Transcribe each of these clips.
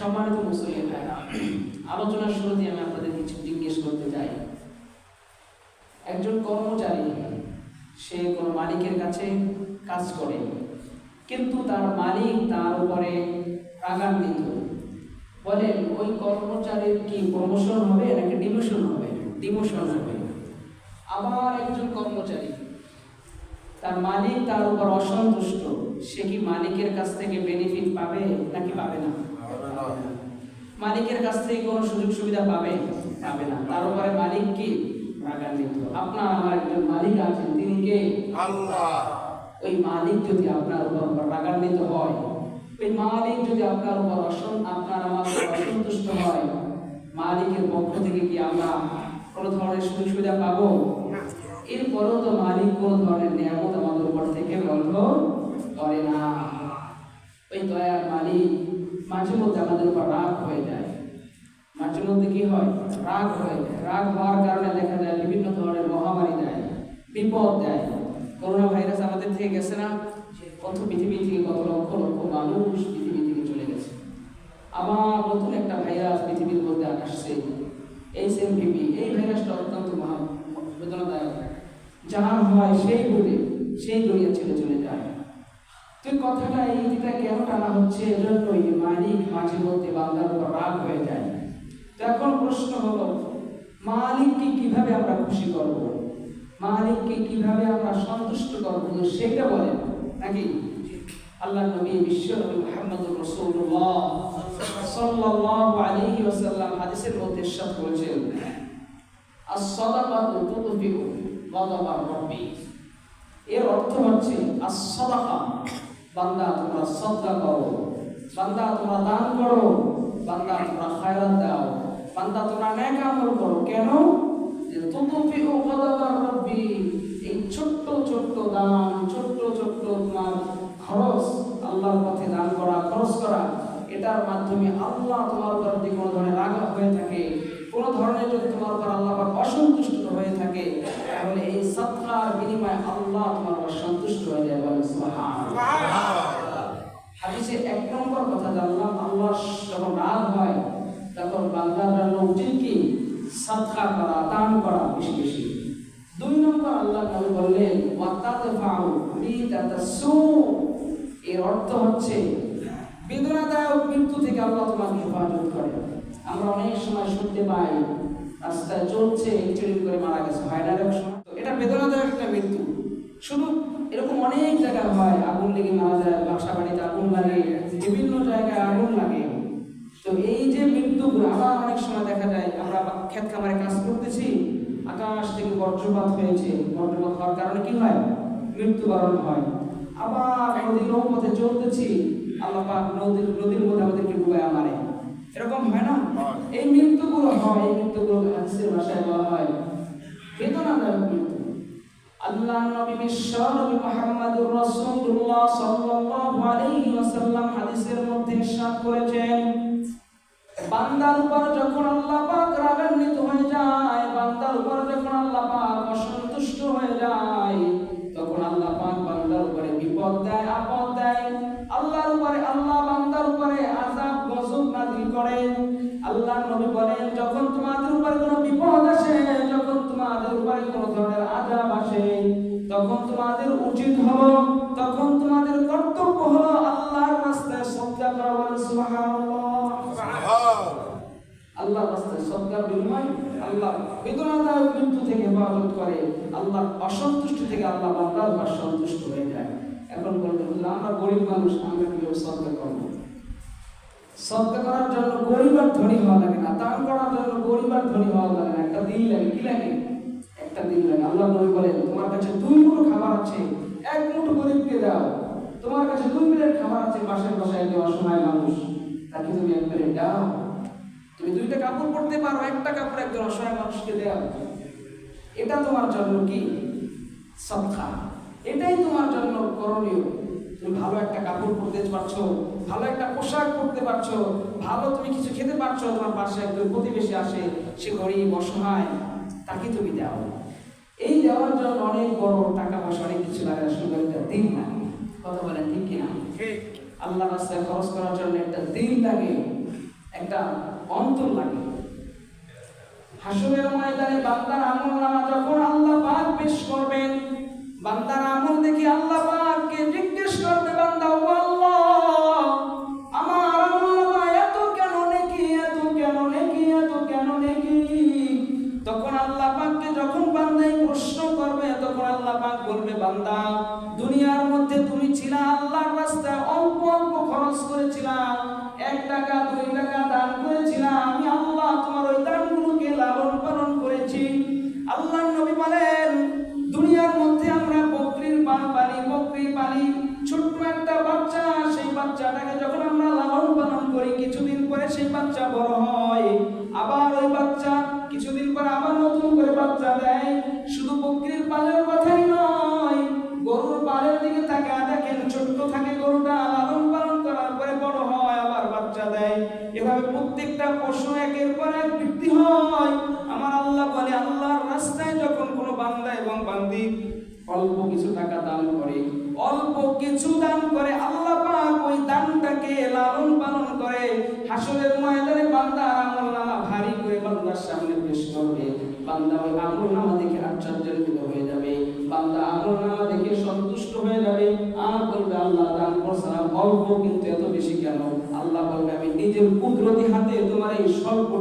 সম্মানিত মুসলিম ভাইরা, আলোচনার শুরুতে আমি আপনাদের কিছু জিজ্ঞেস করতে চাই। একজন কর্মচারী, সে কোনো মালিকের কাছে কাজ করে, কিন্তু তার মালিক তার উপরে রাগান্বিত। বলেন ওই কর্মচারীর কি প্রমোশন হবে নাকি ডিমোশন হবে? ডিমোশন হবে। আবার একজন কর্মচারী, তার মালিক তার উপর অসন্তুষ্ট। সে কি মালিকের কাছ থেকে বেনিফিট পাবে নাকি পাবে না? মালিকের কাছ থেকে কোনো সুযোগ সুবিধা পাবে? পাবে না। তার উপরে মালিক কি? রাগান্বিত। আপনার আমার একজন মালিক আছেন তিনি কে? আল্লাহ। ওই মালিক যদি আপনার উপর রাগান্বিত হয় ওই মালিক যদি আপনার উপর অসন আপনার আমার অসন্তুষ্ট হয় মালিকের পক্ষ থেকে কি আমরা কোনো ধরনের সুযোগ সুবিধা পাবো? এরপরেও তো মালিক কোনো ধরনের নিয়ামত আমাদের উপর থেকে বন্ধ করে না। ওই দয়ার মালিক মাঝে মধ্যে আমাদের উপর রাগ হয়ে যায়। মাঝে মধ্যে কি হয়? রাগ হয়ে যায়। রাগ হওয়ার কারণে দেখা যায় বিভিন্ন ধরনের মহামারী দেয়, বিপদ দেয়। করোনা ভাইরাস আমাদের থেকে গেছে না? কত পৃথিবী থেকে কত লক্ষ লক্ষ মানুষ পৃথিবী থেকে চলে গেছে। আবার নতুন একটা ভাইরাস পৃথিবীর মধ্যে আসছে। এইচ ভিপি এই ভাইরাসটা অত্যন্ত মহা বেদনাদায়ক। যার হয় সেই বলে সেই দুনিয়া ছেড়ে চলে যায়। তো কথাটা এই দিকটা কেন টানা হচ্ছে এজন্যই মালিক মাঝে মধ্যে বান্দার উপর রাগ হয়ে যায়। তো এখন প্রশ্ন হলো, মালিককে কীভাবে আমরা খুশি করব? মালিককে কীভাবে আমরা সন্তুষ্ট করব সেটা বলেন। নাকি? আল্লাহ নবী বিশ্ব নবী মুহাম্মদুর রাসূলুল্লাহ সাল্লাল্লাহু আলাইহি ওয়াসাল্লাম হাদিসের মধ্যে ইরশাদ করেছেন এর অর্থ হচ্ছে, আস-সাদাকা বান্দা, তোমরা শ্রদ্ধা করো। বান্দা, তোমরা দান করো। বান্দা, তোমরা খায়রাত দাও। বান্দা, তোমরা নেক আমল করো। কেন? যে তুতুফিউ গাদাবার রাব্বি, এই ছোট্ট ছোট্ট দান, ছোট্ট ছোট্ট তোমার খরচ আল্লাহর পথে দান করা, খরচ করা, এটার মাধ্যমে আল্লাহ তোমার যদি কোনো ধরনের রাগ হয়ে থাকে। কোনো ধরনের যদি তোমার উপর আল্লাহ অসন্তুষ্ট হয়ে থাকে তাহলে এই সৎকার বিনিময়ে আল্লাহ তোমার উপর সন্তুষ্ট হয়ে যায় বলে হাদিসে এক নম্বর কথা জানলাম আল্লাহ যখন রাগ হয় তখন বান্দার জন্য উচিত কি সৎকার করা দান করা বেশি বেশি। দুই নম্বর আল্লাহ নবী বললেন ওয়াতাদফাউ রিদাতাসু এর অর্থ হচ্ছে বেদনাদায়ক মৃত্যু থেকে আল্লাহ তোমাকে হেফাজত করে আমরা অনেক সময় শুনতে পাই, রাস্তায় চলছে অ্যাক্সিডেন্ট করে মারা গেছে। হয় সময় এটা বেদনাদায়ক একটা মৃত্যু। শুধু এরকম অনেক জায়গায় হয়, আগুন লেগে মারা যায়, বাসা বাড়িতে আগুন লাগে, বিভিন্ন জায়গায় আগুন লাগে। তো এই যে মৃত্যুগুলো, আবার অনেক সময় দেখা যায়, আমরা ক্ষেত খামারে কাজ করতেছি, আকাশ থেকে বজ্রপাত হয়েছে। বজ্রপাত হওয়ার কারণে কি হয়? মৃত্যুবরণ হয়। আবার নদীর নৌপথে চলতেছি, আল্লাহ নদীর নদীর মধ্যে আমাদেরকে ডুবায় মারে। এরকম হয় না? এই মৃত্যুগুলো হয়, এই মৃত্যুগুলো হাদিসের ভাষায় বলা হয়। বেদনাদায়ক মৃত্যু। আল্লাহ নবী বিশ্ব নবী রাসূলুল্লাহ সাল্লাল্লাহু আলাইহি ওয়াসাল্লাম হাদিসের মধ্যে ইরশাদ করেছেন, বান্দার উপর যখন আল্লাহ পাক রাগান্বিত হয়ে যায়, বান্দার উপর যখন আল্লাহ পাক অসন্তুষ্ট হয়ে যায় করেন আল্লাহ নবী বলেন, যখন তোমাদের উপরে কোনো বিপদ আসে, যখন তোমাদের উপরে কোনো ধরনের আযাব আসে, তখন তোমাদের উচিত হলো, তখন তোমাদের কর্তব্য হলো আল্লাহর রাস্তায় সদকা করা বলেন আল্লাহ রাস্তায় সদকার বিনিময়, আল্লাহ বেদনাদায়ক মৃত্যু থেকে হেফাজত করে আল্লাহ অসন্তুষ্ট থেকে আল্লাহ বান্দার সন্তুষ্ট হয়ে যায়। এখন বলতে আমরা গরিব মানুষ, আমরা কীভাবে সদকা করব? সদকা করার জন্য গরিব আর ধনী হওয়া লাগে না, দান করার জন্য গরিব আর ধনী হওয়া লাগে না। একটা দিন লাগে, কি লাগে? একটা দিন লাগে। আল্লাহ নবী বলেন, তোমার কাছে দুই মুঠো খাবার আছে, এক মুঠো গরিবকে দাও। তোমার কাছে দুই প্লেট খাবার আছে, পাশের বাসায় একজন অসহায় মানুষ, তাকে তুমি এক প্লেট দাও। তুমি দুইটা কাপড় পরতে পারো, একটা কাপড় একজন অসহায় মানুষকে দেওয়া এটা তোমার জন্য কি? সৎকা এটাই তোমার জন্য করণীয়। তুমি ভালো একটা কাপড় পরতে পারছ ভালো একটা পোশাক পরতে পারছ ভালো তুমি কিছু খেতে পারছ তোমার পাশে একজন প্রতিবেশী আসে সে গরিব অসহায় তাকে তুমি দাও। এই দেওয়ার জন্য অনেক বড় টাকা পয়সা অনেক কিছু লাগে শুধু একটা দিন লাগে কথা বলেন ঠিক কিনা? আল্লাহ রাস্তায় খরচ করার জন্য একটা দিন লাগে একটা অন্তর লাগে। হাসরের ময়দানে বান্দার আমল নামা যখন আল্লাহ পাক পেশ করবেন বান্দার আমল দেখি আল্লাহ পাককে জিজ্ঞেস করবে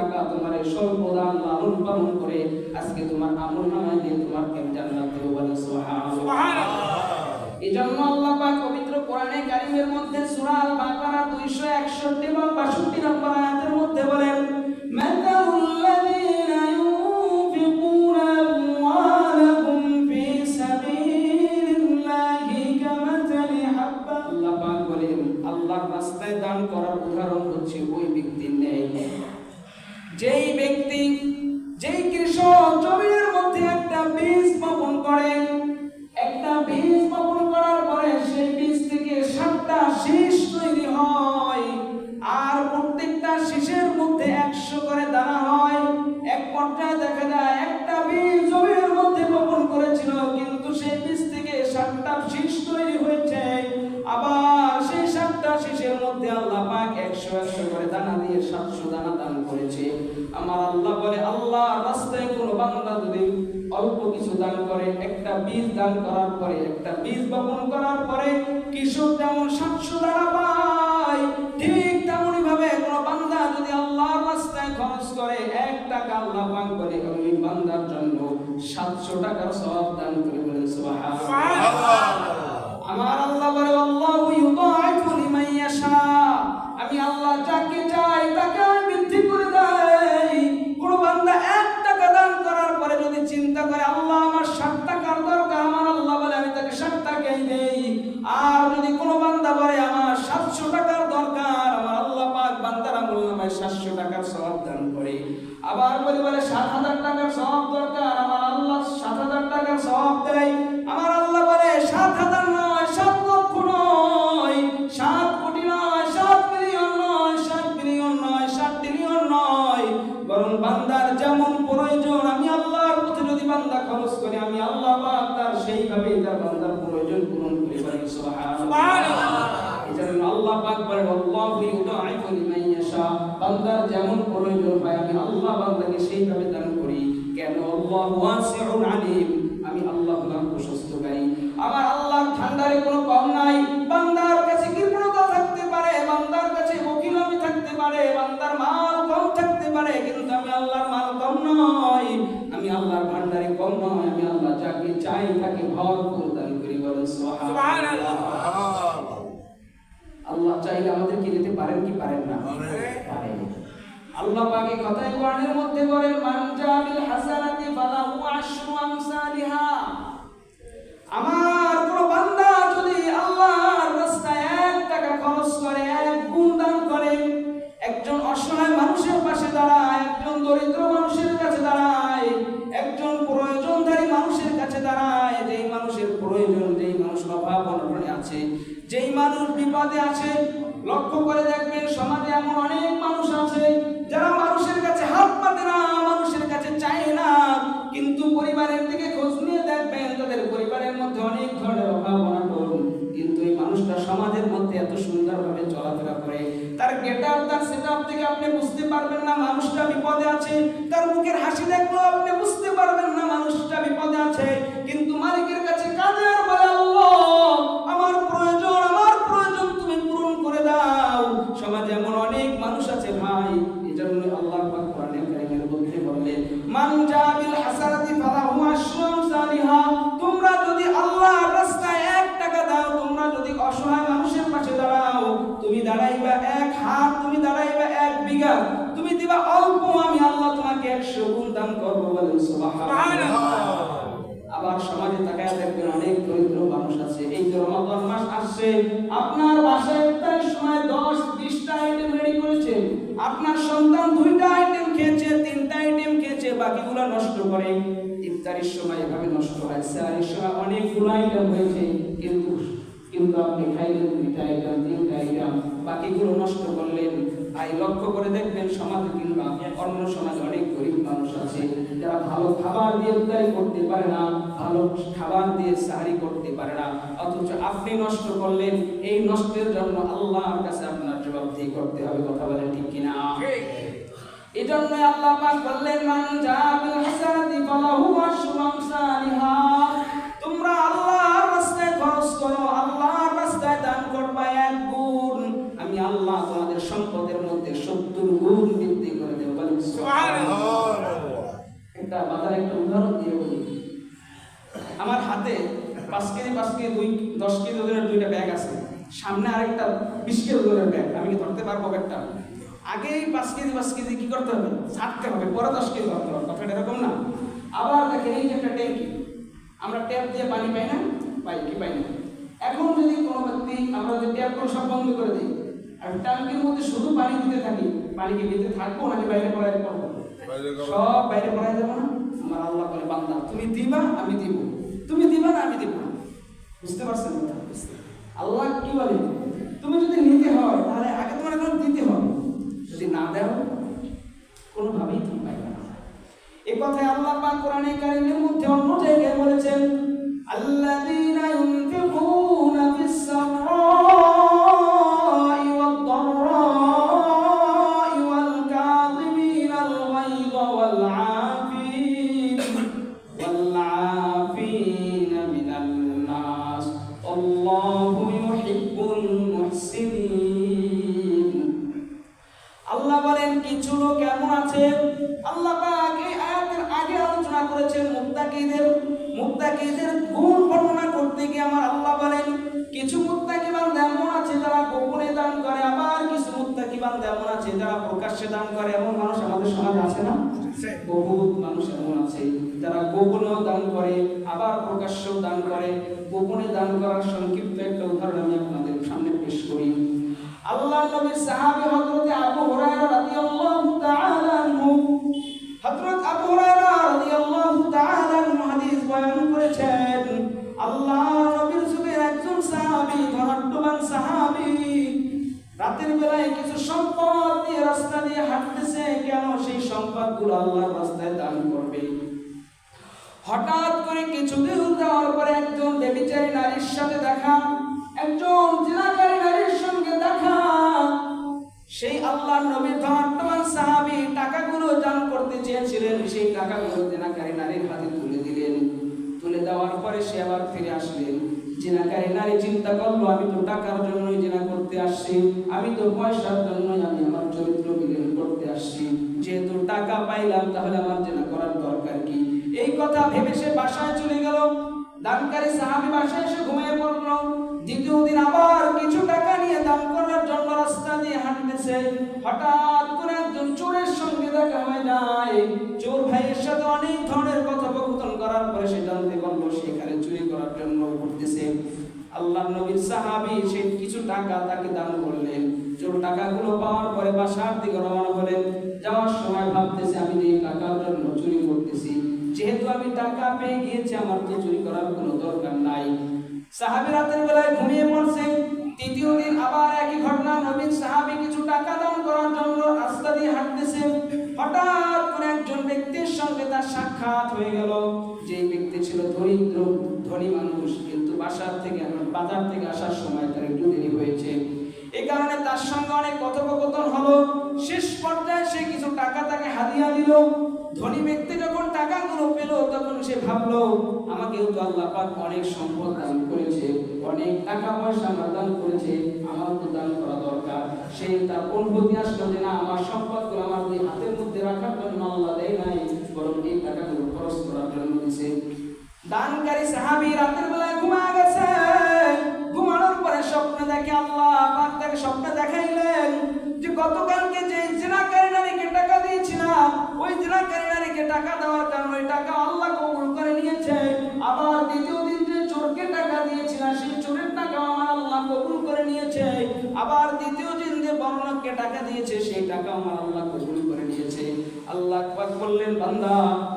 টাকা তোমার স্বল্প লালন পালন করে আজকে তোমার আমল নামায় দিয়ে তোমাকে জান্নাত দেবো বলে সুবহানাল্লাহ। এই জন্য আল্লাহ পাক পবিত্র কোরআনে কারিমের মধ্যে সূরা আল বাকারা 261 এবং 62 নম্বর আয়াতের মধ্যে বলেন যেই ব্যক্তি, যেই কৃষক জমির মধ্যে একটা বীজ বপন করেন একটা বীজ বপন করার পরে সেই বীজ থেকে সাতটা শীষ তৈরি হয়, আর প্রত্যেকটা শীষের মধ্যে একশো করে দানা হয়। এক পর্যায়ে দেখা যায় একটা বীজ জমির মধ্যে বপন করেছিল, কিন্তু সেই বীজ থেকে সাতটা শীষ তৈরি হয়েছে। আবার সেই সাতটা শীষের মধ্যে আল্লাহ পাক একশো একশো করে দানা দিয়ে সাতশো দান করেছে আমার আল্লাহ বলে আল্লাহ রাস্তায় কোনো বান্দা যদি অল্প কিছু দান করে একটা বীজ দান করার পরে একটা বীজ বপন করার পরে কৃষক যেমন সাতশো দানা পায় ঠিক তেমনই ভাবে কোনো বান্দা যদি আল্লাহর রাস্তায় খরচ করে এক টাকা আল্লাহ পাক বলে ওই বান্দার জন্য সাতশো টাকার সওয়াব দান করে বলেন আমার আল্লাহ বলে আল্লাহু আমি আল্লাহ যাকে বান্দার যেমন প্রয়োজন, আমি আল্লাহর পথে যদি বান্দা খরচ করে, আমি আল্লাহ তার সেইভাবেই তার বান্দার প্রয়োজন পূরণ করে পারি আল্লাহ প্রয়োজন আমি আল্লাহ বান্দাকে সেইভাবে করি। কেন? আল্লাহ আমার আল্লাহর ঠান্ডারে কোনো কম নাই। আল্লাহর ভান্ডারে কম নয় আমি আল্লাহ যাকে চাই তাকে ভরপুর দান করি বলেন আল্লাহ চাইলে আমাদেরকে দিতে পারেন কি পারেন না? পারেন। আল্লাহ পাকে কথায় কোরআনের মধ্যে বলেন মান জাবিল হাসানাতি ফালাহু আশরু আমসালিহা। আমার কোন বান্দা যদি আল্লাহর রাস্তায় এক টাকা খরচ করে এক গুণ দান করে একজন অসহায় মানুষের পাশে দাঁড়ায় একজন দরিদ্র আছে। যেই মানুষ বিপদে আছে, লক্ষ্য করে দেখবেন সমাজে এমন অনেক মানুষ আছে, যারা মানুষের কাছে হাত পাতে না, মানুষের কাছে চায় না। কিন্তু পরিবারের দিকে খোঁজ নিয়ে দেখবেন, তাদের পরিবারের মধ্যে অনেক ধরনের অভাব অনটন। কিন্তু এই মানুষটা সমাজের মধ্যে এত সুন্দরভাবে চলাফেরা করে, তার গেট আপ তার সেট থেকে আপনি বুঝতে পারবেন না, মানুষটা বিপদে আছে, তার মুখের হাসি দেখলেও আপনি দান করব বলেন আবার সমাজে তাকায় দেখবেন অনেক দরিদ্র মানুষ আছে। এই যে রমাদান মাস আসছে আপনার বাসায় ইফতারের সময় দশ বিশটা আইটেম রেডি করেছে। আপনার সন্তান দুইটা আইটেম খেয়েছে তিনটা আইটেম খেয়েছে বাকিগুলো নষ্ট করে। ইফতারের সময় এভাবে নষ্ট হয়। স্যারের সময় অনেকগুলো আইটেম হয়েছে কিন্তু কিন্তু আপনি খাইলেন দুইটা আইটেম তিনটা আইটেম বাকিগুলো নষ্ট করলেন। ভাই লক্ষ্য করে দেখবেন সমাজে কিংবা অন্য সমাজে অনেক গরিব মানুষ খাবার দিয়ে উদ্ধারি করতে পারে না, ভালো খাবার দিয়ে সাহারি করতে পারে না। অথচ আপনি নষ্ট করলেন, এই নষ্টের জন্য আল্লাহর কাছে আপনার জবাবদিহি করতে হবে, কথা বলেন ঠিক কিনা? আল্লাহ পাক বললেন, মান জাবিল হাসানাতি ফালাহু আশরু আমসালিহা। তোমরা আল্লাহর রাস্তায় খরচ করো, আল্লাহর রাস্তায় দান করবা এক গুণ। আমি আল্লাহ তোমাদের সম্পদের মধ্যে 70 গুণ বৃদ্ধি করে দেব, বলেন সুবহানাল্লাহ। একটা বাজারে একটা উদাহরণ দিয়ে বলি। আমার হাতে পাঁচ কেজি পাঁচ কেজি, দুই, দশ কেজি ওজনের দুইটা ব্যাগ আছে। সামনে আরেকটা বিশ কেজি ওজনের ব্যাগ। আমি কি ধরতে পারব ব্যাগটা? আগেই পাঁচ কেজি পাঁচ কেজি কি করতে হবে? ছাড়তে হবে, পরে দশ কেজি ধরতে হবে। কথাটা এরকম না। আবার দেখেন, এই যে একটা ট্যাঙ্কি, আমরা ট্যাপ দিয়ে পানি পাই না? পাই কি? পাই না। এখন যদি কোনো ব্যক্তি আমরা যদি ট্যাপগুলো সব বন্ধ করে দিই, আর ট্যাঙ্কির মধ্যে শুধু পানি দিতে থাকি, পানি কি দিতে থাকব নাকি বাইরে পড়াই পড়ব? সব বাইরে পড়াই যাব না। আমার আল্লাহ বলে, বান্দা, তুমি দিবা, আমি দিব। তুমি দিবা না, আমি দিব না। বুঝতে পারছেন আল্লাহ কি বলে তুমি যদি নিতে হয়, তাহলে আগে তোমার এখন দিতে হবে। যদি না দেও, কোনোভাবেই তুমি পাইবে না। এ কথায় আল্লাহ পাক কোরআনে কারিমের মধ্যে অন্য জায়গায় বলেছেন, আল্লাযীনা আছে। যারা গোপনেও দান করে, আবার প্রকাশ্যেও দান করে। গোপনে দান করার সংক্ষিপ্ত একটা উদাহরণ আমি আপনাদের সামনে পেশ করি। আল্লাহ নবীর সাহাবী হযরত আবু হুরায়রা রাদিয়াল্লাহু তাআলা আনহু, হযরত আবু হুরায়রা রাদিয়াল্লাহু তাআলা আনহু হাদিস বয়ান করেছেন আল্লাহ নবীর যুগের একজন সাহাবী, ধনাঢ্যবান সাহাবী, রাতের বেলায় কিছু সম্পদ দিয়ে রাস্তা দিয়ে হাঁটতেছে, কেন সেই সম্পদগুলো আল্লাহর রাস্তায় দান করবে? হঠাৎ করে কিছু দূর যাওয়ার পরে একজন বেবিচারী নারীর সাথে দেখা, একজন জিনাকারী নারীর সঙ্গে দেখা। সেই আল্লাহর নবীর ধর্মমান সাহাবী টাকাগুলো দান করতে চেয়েছিলেন, সেই টাকাগুলো জিনাকারী নারীর হাতে তুলে দিলেন। তুলে দেওয়ার পরে সে আবার ফিরে আসলেন। জিনাকারী নারী চিন্তা করল, আমি তো টাকার জন্যই জিনা করতে আসছি, আমি তো পয়সার জন্যই আমি আমার চরিত্র বিলীন করতে আসছি। যেহেতু টাকা পাইলাম, তাহলে আমার জেনা করার দরকার কথা ভেবে সে বাসায় চলে গেল। দানকারী সাহাবি বাসায় এসে ঘুমিয়ে পড়ল। দ্বিতীয় দিন আবার কিছু টাকা নিয়ে দান করার জন্য রাস্তা দিয়ে হাঁটতেছে। হঠাৎ করে একজন চোরের সঙ্গে দেখা হয়ে যায় চোর ভাইয়ের সাথে অনেক ধরনের কথোপকথন করার পরে সে জানতে পারল সেখানে চুরি করার জন্য ঘুরতেছে আল্লাহ নবীর সাহাবি সে কিছু টাকা তাকে দান করলেন। চোর টাকাগুলো পাওয়ার পরে বাসার দিকে রওনা হলেন। যাওয়ার সময় ভাবতেছে, আমি এই টাকার জন্য চুরি করতেছি যেহেতু আমি টাকা পেয়ে গিয়েছি, আমার তো চুরি করার কোনো দরকার নাই। সাহাবী রাতের বেলায় ঘুমিয়ে পড়ছে। তৃতীয় দিন আবার একই ঘটনা নবীন সাহাবী কিছু টাকা দান করার জন্য রাস্তা দিয়ে হাঁটতেছে। হঠাৎ করে একজন ব্যক্তির সঙ্গে তার সাক্ষাৎ হয়ে গেল। যে ব্যক্তি ছিল দরিদ্র ধনী মানুষ, কিন্তু বাসার থেকে বাজার থেকে আসার সময় তার একটু দেরি হয়েছে। এই কারণে তার সঙ্গে অনেক কথোপকথন হলো। শেষ পর্যায়ে সে কিছু টাকা তাকে হাদিয়া দিল। ধনী ব্যক্তি যখন টাকাগুলো পেল, তখন সে ভাবলো, আমাকেও তো আল্লাহ পাক অনেক সম্পদ দান করেছে, অনেক টাকা পয়সা আমার দান করেছে আমার তো দান করা দরকার। সে তার অনুভূতি আসলো যে, না, আমার সম্পদগুলো আমার ওই হাতের মধ্যে রাখার জন্য আল্লাহ দেয় নাই, বরং এই টাকাগুলো খরচ করার জন্য দিছে দানকারী সাহাবী রাতের বেলায় ঘুমায় গেছে। ঘুমানোর পরে স্বপ্ন দেখে আল্লাহ পাক তাকে স্বপ্নে দেখাইলেন যে, গতকালকে যে জিনাকারী টাকা দিয়েছিলাম, ওই জিনাকারী টাকা দেওয়ার কারণে ওই টাকা আল্লাহ কবুল করে নিয়েছে। আবার দ্বিতীয় দিন যে চোরকে টাকা দিয়েছিলাম, সেই চোরের টাকা আমার আল্লাহ কবুল করে নিয়েছে। আবার দ্বিতীয় দিন যে বর্ণককে টাকা দিয়েছে, সেই টাকা আমার আল্লাহ কবুল করে নিয়েছে। আল্লাহ বললেন, বান্দা,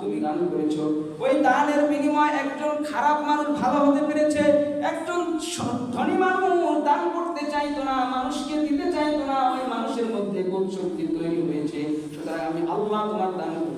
তুমি দান করেছ। ওই দানের বিনিময়ে একজন খারাপ মানুষ ভালো হতে পেরেছে। একজন ধনী মানুষ দান করতে চাইতো না, মানুষকে দিতে চাইতো না, ওই মানুষের মধ্যে কোন শক্তি তৈরি হয়েছে। সুতরাং আমি আল্লাহ তোমার দান কবুল করে